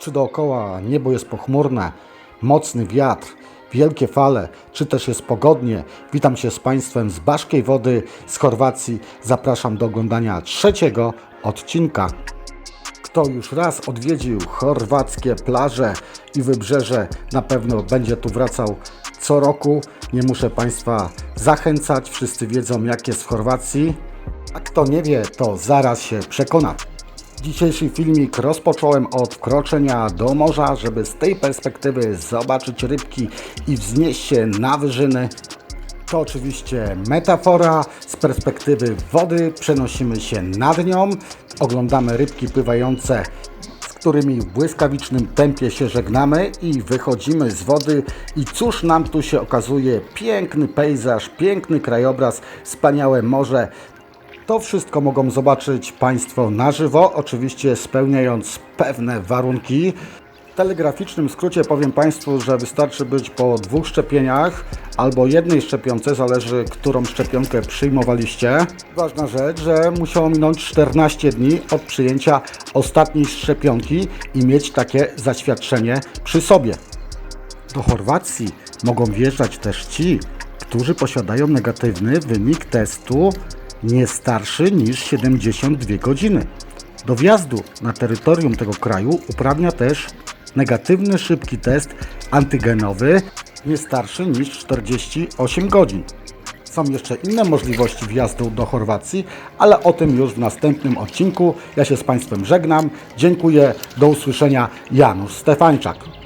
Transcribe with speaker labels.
Speaker 1: Czy dookoła niebo jest pochmurne, mocny wiatr, wielkie fale, czy też jest pogodnie? Witam się z Państwem z Baszkiej Wody z Chorwacji. Zapraszam do oglądania trzeciego odcinka. Kto już raz odwiedził chorwackie plaże i wybrzeże, na pewno będzie tu wracał co roku. Nie muszę Państwa zachęcać, wszyscy wiedzą jak jest w Chorwacji. A kto nie wie, to zaraz się przekona. Dzisiejszy filmik rozpocząłem od wkroczenia do morza, żeby z tej perspektywy zobaczyć rybki i wznieść się na wyżyny. To oczywiście metafora. Z perspektywy wody przenosimy się nad nią, oglądamy rybki pływające, z którymi w błyskawicznym tempie się żegnamy i wychodzimy z wody. I cóż nam tu się okazuje? Piękny pejzaż, piękny krajobraz, wspaniałe morze. To wszystko mogą zobaczyć Państwo na żywo, oczywiście spełniając pewne warunki. W telegraficznym skrócie powiem Państwu, że wystarczy być po dwóch szczepieniach albo jednej szczepionce, zależy którą szczepionkę przyjmowaliście. Ważna rzecz, że musiało minąć 14 dni od przyjęcia ostatniej szczepionki i mieć takie zaświadczenie przy sobie. Do Chorwacji mogą wjeżdżać też ci, którzy posiadają negatywny wynik testu nie starszy niż 72 godziny. Do wjazdu na terytorium tego kraju uprawnia też negatywny szybki test antygenowy nie starszy niż 48 godzin. Są jeszcze inne możliwości wjazdu do Chorwacji, ale o tym już w następnym odcinku. Ja się z Państwem żegnam. Dziękuję. Do usłyszenia. Janusz Stefańczak.